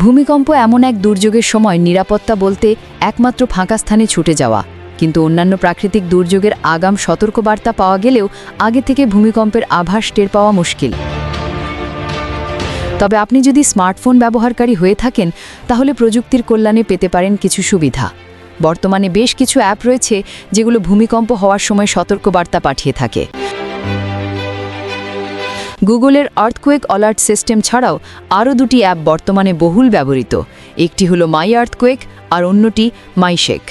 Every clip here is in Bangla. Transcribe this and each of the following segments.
ভূমিকম্প এমন এক দুর্যোগের সময় নিরাপত্তা বলতে একমাত্র ফাঁকা স্থানে ছুটে যাওয়া। কিন্তু অন্যান্য প্রাকৃতিক দুর্যোগের আগাম সতর্কবার্তা পাওয়া গেলেও আগে থেকে ভূমিকম্পের আভাস টের পাওয়া মুশকিল। তবে আপনি যদি স্মার্টফোন ব্যবহারকারী হয়ে থাকেন, তাহলে প্রযুক্তির কল্যাণে পেতে পারেন কিছু সুবিধা। বর্তমানে বেশ কিছু অ্যাপ রয়েছে, যেগুলো ভূমিকম্প হওয়ার সময় সতর্কবার্তা পাঠিয়ে থাকে। গুগলের আর্থকোয়েক অলার্ট সিস্টেম ছাড়াও আরও দুটি অ্যাপ বর্তমানে বহুল ব্যবহৃত। একটি হলো মাই আর্থকোয়েক আর অন্যটি মাইশেক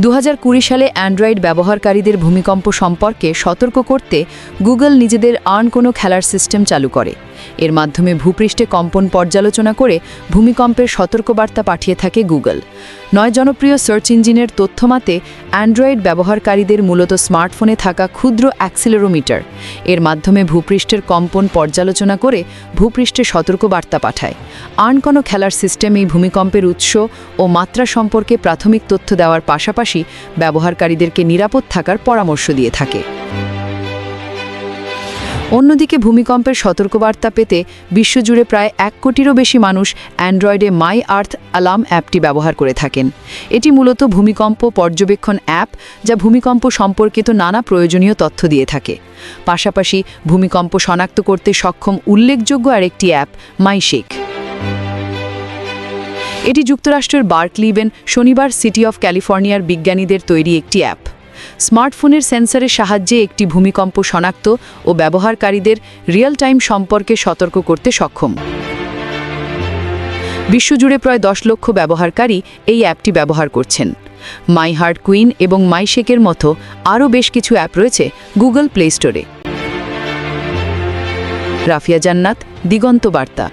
দু হাজার কুড়ি সালে অ্যান্ড্রয়েড ব্যবহারকারীদের ভূমিকম্প সম্পর্কে সতর্ক করতে গুগল নিজেদের আর্ন কোনো খেলার সিস্টেম চালু করে। এর মাধ্যমে ভূপৃষ্ঠে কম্পন পর্যালোচনা করে ভূমিকম্পের সতর্কবার্তা পাঠিয়ে থাকে গুগল। নয় জনপ্রিয় সার্চ ইঞ্জিনের তথ্যমাতে অ্যান্ড্রয়েড ব্যবহারকারীদের মূলত স্মার্টফোনে থাকা ক্ষুদ্র অ্যাক্সিলোরোমিটার। এর মাধ্যমে ভূপৃষ্ঠের কম্পন পর্যালোচনা করে ভূপৃষ্ঠে সতর্কবার্তা পাঠায়। আর্ন কোনো খেলার সিস্টেম এই ভূমিকম্পের উৎস ও মাত্রা সম্পর্কে প্রাথমিক তথ্য দেওয়ার পাশাপাশি ব্যবহারকারীদেরকে নিরাপদ থাকার পরামর্শ দিয়ে থাকে। অন্যদিকে ভূমিকম্পের সতর্কবার্তা পেতে বিশ্বজুড়ে প্রায় এক কোটিরও বেশি মানুষ অ্যান্ড্রয়েডে মাই আর্থ অ্যালার্ম অ্যাপটি ব্যবহার করে থাকেন। এটি মূলত ভূমিকম্প পর্যবেক্ষণ অ্যাপ যা ভূমিকম্প সম্পর্কিত নানা প্রয়োজনীয় তথ্য দিয়ে থাকে। পাশাপাশি ভূমিকম্প শনাক্ত করতে সক্ষম উল্লেখযোগ্য আরেকটি অ্যাপ, মাইশেক। এটি যুক্তরাষ্ট্রের বার্কলিবেন, শনিবার সিটি অফ ক্যালিফোর্নিয়ার বিজ্ঞানীদের তৈরি একটি অ্যাপ। স্মার্টফোনের সেন্সরের সাহায্যে একটি ভূমিকম্প শনাক্ত ও ব্যবহারকারীদের রিয়েল টাইম সম্পর্কে সতর্ক করতে সক্ষম। বিশ্বজুড়ে প্রায় দশ লক্ষ ব্যবহারকারী এই অ্যাপটি ব্যবহার করছেন। মাই হার্ট কুইন এবং মাইশেকের মতো আরও বেশ কিছু অ্যাপ রয়েছে গুগল প্লে স্টোরে। রাফিয়া জান্নাত, দিগন্ত বার্তা।